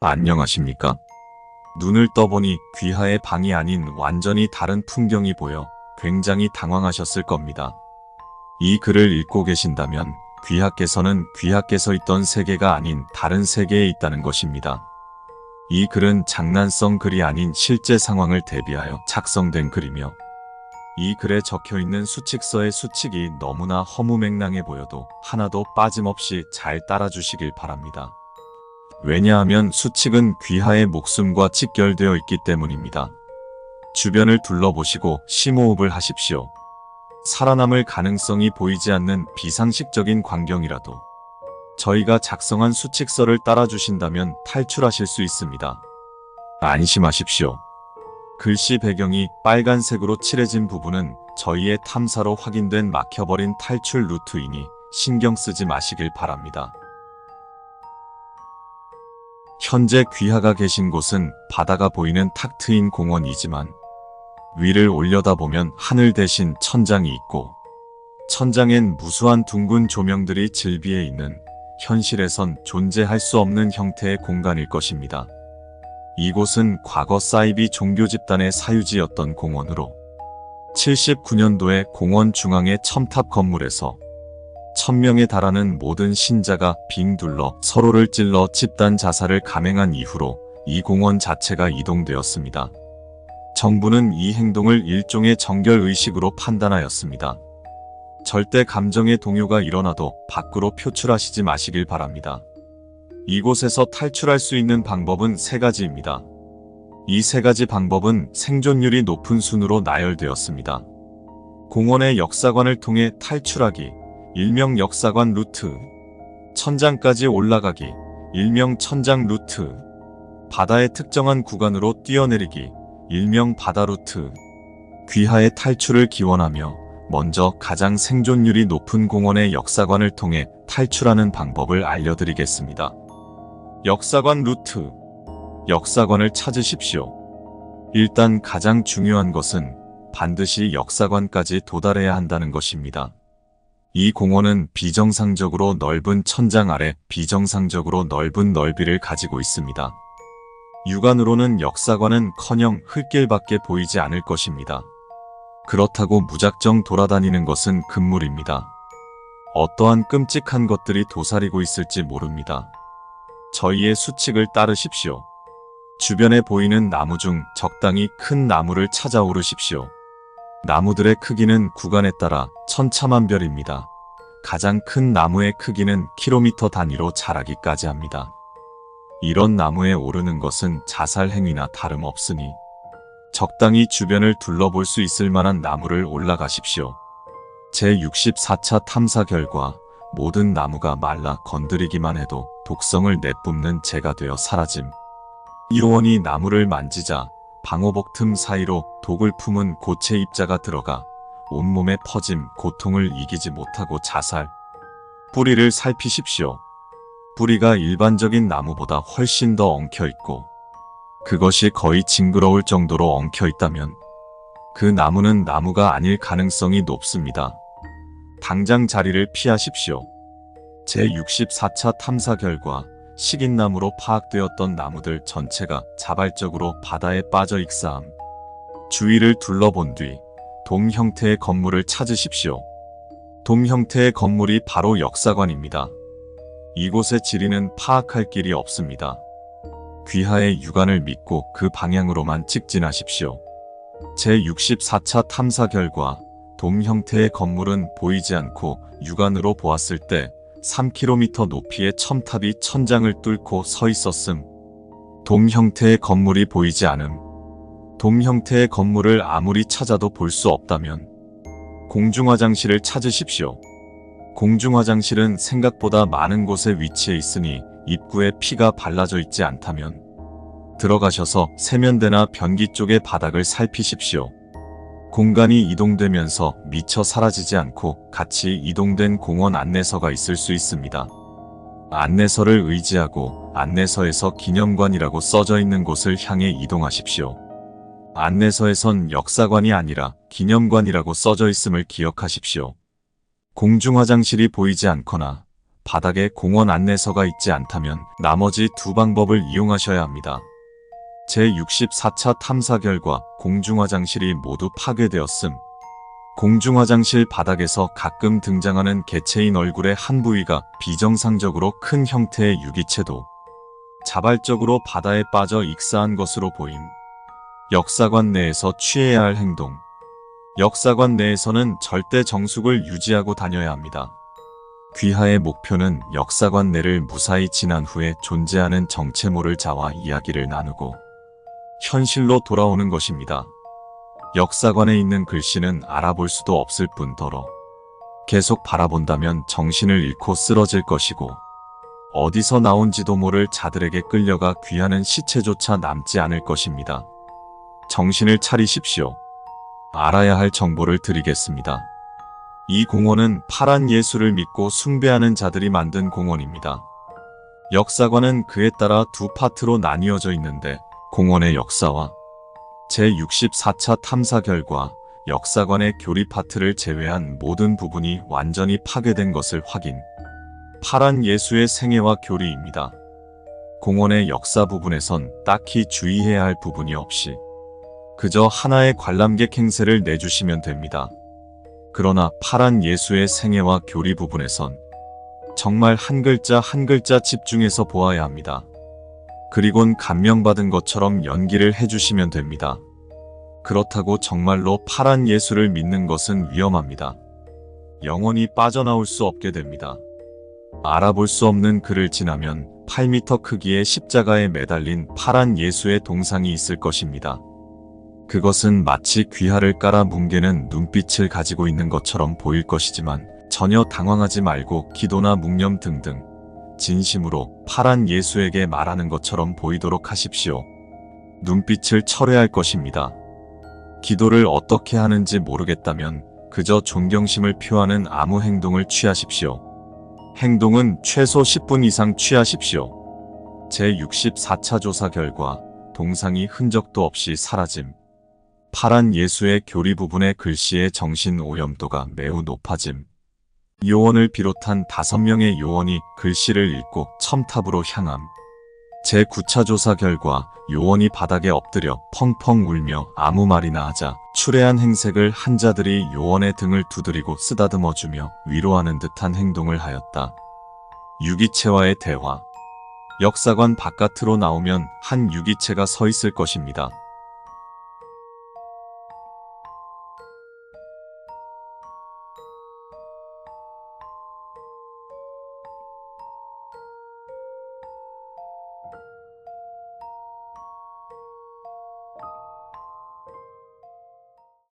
안녕하십니까? 눈을 떠보니 귀하의 방이 아닌 완전히 다른 풍경이 보여 굉장히 당황하셨을 겁니다. 이 글을 읽고 계신다면 귀하께서는 귀하께서 있던 세계가 아닌 다른 세계에 있다는 것입니다. 이 글은 장난성 글이 아닌 실제 상황을 대비하여 작성된 글이며 이 글에 적혀 있는 수칙서의 수칙이 너무나 허무맹랑해 보여도 하나도 빠짐없이 잘 따라주시길 바랍니다. 왜냐하면 수칙은 귀하의 목숨과 직결되어 있기 때문입니다. 주변을 둘러보시고 심호흡을 하십시오. 살아남을 가능성이 보이지 않는 비상식적인 광경이라도 저희가 작성한 수칙서를 따라주신다면 탈출하실 수 있습니다. 안심하십시오. 글씨 배경이 빨간색으로 칠해진 부분은 저희의 탐사로 확인된 막혀버린 탈출 루트이니 신경 쓰지 마시길 바랍니다. 현재 귀하가 계신 곳은 바다가 보이는 탁 트인 공원이지만 위를 올려다보면 하늘 대신 천장이 있고 천장엔 무수한 둥근 조명들이 질비해 있는 현실에선 존재할 수 없는 형태의 공간일 것입니다. 이곳은 과거 사이비 종교 집단의 사유지였던 공원으로 79년도에 공원 중앙의 첨탑 건물에서 천명에 달하는 모든 신자가 빙 둘러 서로를 찔러 집단 자살을 감행한 이후로 이 공원 자체가 이동되었습니다. 정부는 이 행동을 일종의 정결 의식으로 판단하였습니다. 절대 감정의 동요가 일어나도 밖으로 표출하시지 마시길 바랍니다. 이곳에서 탈출할 수 있는 방법은 세 가지입니다. 이 세 가지 방법은 생존율이 높은 순으로 나열되었습니다. 공원의 역사관을 통해 탈출하기, 일명 역사관 루트, 천장까지 올라가기, 일명 천장 루트, 바다의 특정한 구간으로 뛰어내리기, 일명 바다 루트, 귀하의 탈출을 기원하며 먼저 가장 생존율이 높은 공원의 역사관을 통해 탈출하는 방법을 알려드리겠습니다. 역사관 루트. 역사관을 찾으십시오. 일단 가장 중요한 것은 반드시 역사관까지 도달해야 한다는 것입니다. 이 공원은 비정상적으로 넓은 천장 아래 비정상적으로 넓은 넓이를 가지고 있습니다. 육안으로는 역사관은 커녕 흙길밖에 보이지 않을 것입니다. 그렇다고 무작정 돌아다니는 것은 금물입니다. 어떠한 끔찍한 것들이 도사리고 있을지 모릅니다. 저희의 수칙을 따르십시오. 주변에 보이는 나무 중 적당히 큰 나무를 찾아 오르십시오. 나무들의 크기는 구간에 따라 천차만별입니다. 가장 큰 나무의 크기는 킬로미터 단위로 자라기까지 합니다. 이런 나무에 오르는 것은 자살 행위나 다름없으니 적당히 주변을 둘러볼 수 있을 만한 나무를 올라가십시오. 제64차 탐사 결과 모든 나무가 말라 건드리기만 해도 독성을 내뿜는 재가 되어 사라짐. 이호원이 나무를 만지자 방호복 틈 사이로 독을 품은 고체 입자가 들어가 온몸에 퍼짐 고통을 이기지 못하고 자살. 뿌리를 살피십시오. 뿌리가 일반적인 나무보다 훨씬 더 엉켜 있고 그것이 거의 징그러울 정도로 엉켜 있다면 그 나무는 나무가 아닐 가능성이 높습니다. 당장 자리를 피하십시오. 제64차 탐사 결과 식인나무로 파악되었던 나무들 전체가 자발적으로 바다에 빠져 익사함. 주위를 둘러본 뒤돔 형태의 건물을 찾으십시오. 돔 형태의 건물이 바로 역사관입니다. 이곳의 지리는 파악할 길이 없습니다. 귀하의 육안을 믿고 그 방향으로만 직진하십시오. 제64차 탐사 결과 돔 형태의 건물은 보이지 않고 육안으로 보았을 때 3km 높이의 첨탑이 천장을 뚫고 서 있었음. 돔 형태의 건물이 보이지 않음. 돔 형태의 건물을 아무리 찾아도 볼 수 없다면 공중화장실을 찾으십시오. 공중화장실은 생각보다 많은 곳에 위치해 있으니 입구에 피가 발라져 있지 않다면 들어가셔서 세면대나 변기 쪽의 바닥을 살피십시오. 공간이 이동되면서 미처 사라지지 않고 같이 이동된 공원 안내서가 있을 수 있습니다. 안내서를 의지하고 안내서에서 기념관이라고 써져 있는 곳을 향해 이동하십시오. 안내서에선 역사관이 아니라 기념관이라고 써져 있음을 기억하십시오. 공중 화장실이 보이지 않거나 바닥에 공원 안내서가 있지 않다면 나머지 두 방법을 이용하셔야 합니다. 제64차 탐사 결과 공중화장실이 모두 파괴되었음. 공중화장실 바닥에서 가끔 등장하는 개체인 얼굴의 한 부위가 비정상적으로 큰 형태의 유기체도 자발적으로 바다에 빠져 익사한 것으로 보임. 역사관 내에서 취해야 할 행동. 역사관 내에서는 절대 정숙을 유지하고 다녀야 합니다. 귀하의 목표는 역사관 내를 무사히 지난 후에 존재하는 정체모를 자와 이야기를 나누고 현실로 돌아오는 것입니다. 역사관에 있는 글씨는 알아볼 수도 없을 뿐더러 계속 바라본다면 정신을 잃고 쓰러질 것이고 어디서 나온지도 모를 자들에게 끌려가 귀하는 시체조차 남지 않을 것입니다. 정신을 차리십시오. 알아야 할 정보를 드리겠습니다. 이 공원은 파란 예수를 믿고 숭배하는 자들이 만든 공원입니다. 역사관은 그에 따라 두 파트로 나뉘어져 있는데 공원의 역사와 제64차 탐사 결과 역사관의 교리 파트를 제외한 모든 부분이 완전히 파괴된 것을 확인. 파란 예수의 생애와 교리입니다. 공원의 역사 부분에선 딱히 주의해야 할 부분이 없이 그저 하나의 관람객 행세를 내주시면 됩니다. 그러나 파란 예수의 생애와 교리 부분에선 정말 한 글자 한 글자 집중해서 보아야 합니다. 그리곤 감명받은 것처럼 연기를 해주시면 됩니다. 그렇다고 정말로 파란 예수를 믿는 것은 위험합니다. 영원히 빠져나올 수 없게 됩니다. 알아볼 수 없는 글을 지나면 8미터 크기의 십자가에 매달린 파란 예수의 동상이 있을 것입니다. 그것은 마치 귀하를 깔아 뭉개는 눈빛을 가지고 있는 것처럼 보일 것이지만 전혀 당황하지 말고 기도나 묵념 등등 진심으로 파란 예수에게 말하는 것처럼 보이도록 하십시오. 눈빛을 철회할 것입니다. 기도를 어떻게 하는지 모르겠다면 그저 존경심을 표하는 아무 행동을 취하십시오. 행동은 최소 10분 이상 취하십시오. 제64차 조사 결과 동상이 흔적도 없이 사라짐. 파란 예수의 교리 부분의 글씨의 정신 오염도가 매우 높아짐. 요원을 비롯한 다섯 명의 요원이 글씨를 읽고 첨탑으로 향함. 제9차 조사 결과 요원이 바닥에 엎드려 펑펑 울며 아무 말이나 하자 추레한 행색을 한 자들이 요원의 등을 두드리고 쓰다듬어주며 위로하는 듯한 행동을 하였다. 유기체와의 대화 역사관 바깥으로 나오면 한 유기체가 서 있을 것입니다.